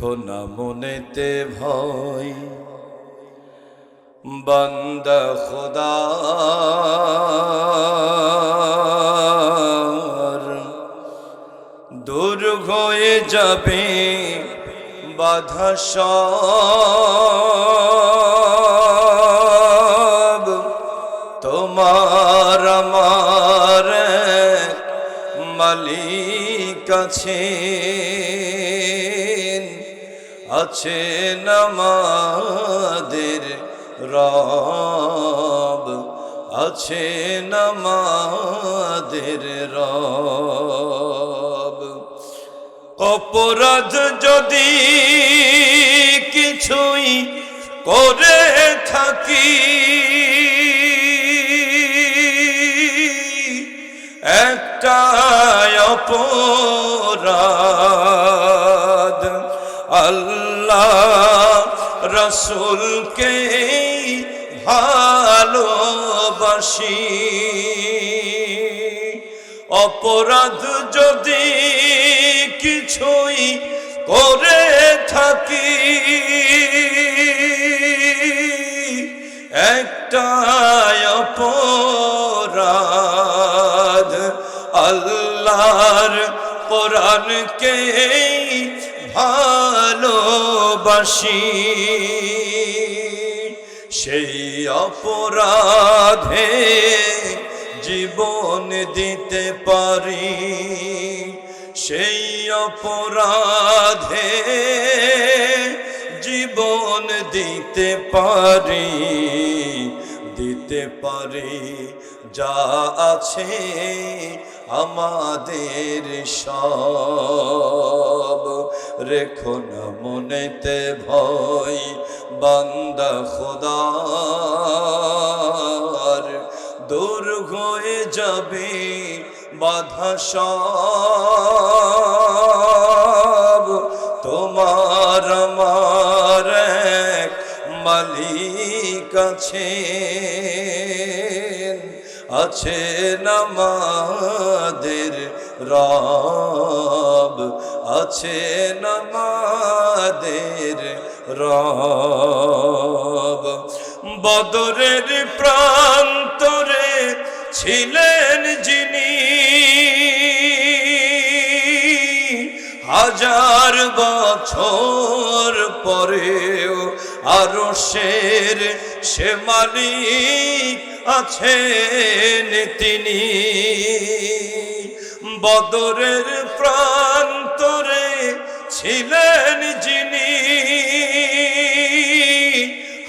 রেখো না মনেতে ভয়। বান্দা খোদার দূর হয়ে যাবে বাধা সব। তোমার আমার মালিক আছেন আছেন আমাদের রব আছে আমাদের রব। অপরাধ যদি কিছুই করে থাকি একটা অপরাধ আল্লাহ রসুলকে ভালোবাসি। অপরাধ যদি কিছুই করে থাকি একটা অপরাধ আল্লাহর কোরআনকে ভালোবাসি। সেই অপরাধে জীবন দিতে পারি। সেই অপরাধে জীবন দিতে পারি। দিতে পারি যা আছে আমাদের সব। রেখো না মনেতে ভয়, বান্দা খোদার। দূর হয়ে যাবে বাধা সব। তোমার আমার এক মালিক আছেন আছেন আমাদের রব আছেন আমাদের রব। বদরের প্রান্তরে ছিলেন যিনি, হাজার বছর পরেও আরও শের সে মালিক আছেন তিনি। বদরের প্রান্তরে ছিলেন যিনি।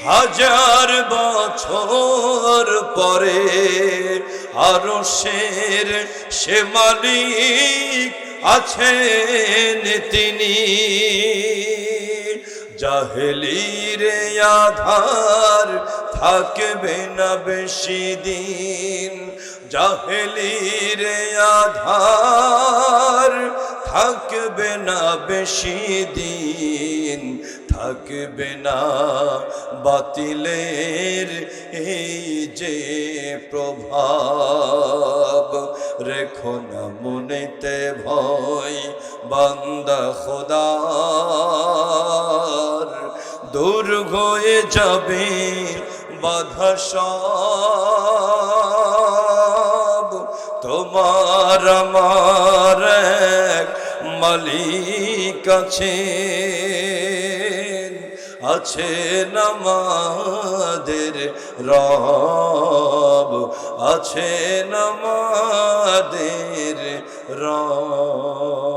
হাজার বছর পরে আরও শের সে মালিক আছেন তিনি। জাহেলির আধার থাকবে না বেশি দিন। জাহেলির আধার থাকবে না বেশি দিন। থাকবে না বাতিলের এই যে প্রভাব। রেখো না মনেতে ভয়, বান্দা খোদার। দূর হয়ে যাবে বাধা সব তোমার আমার মালিক আছেন। আছেন আমাদের রব আছেন আমাদের রব।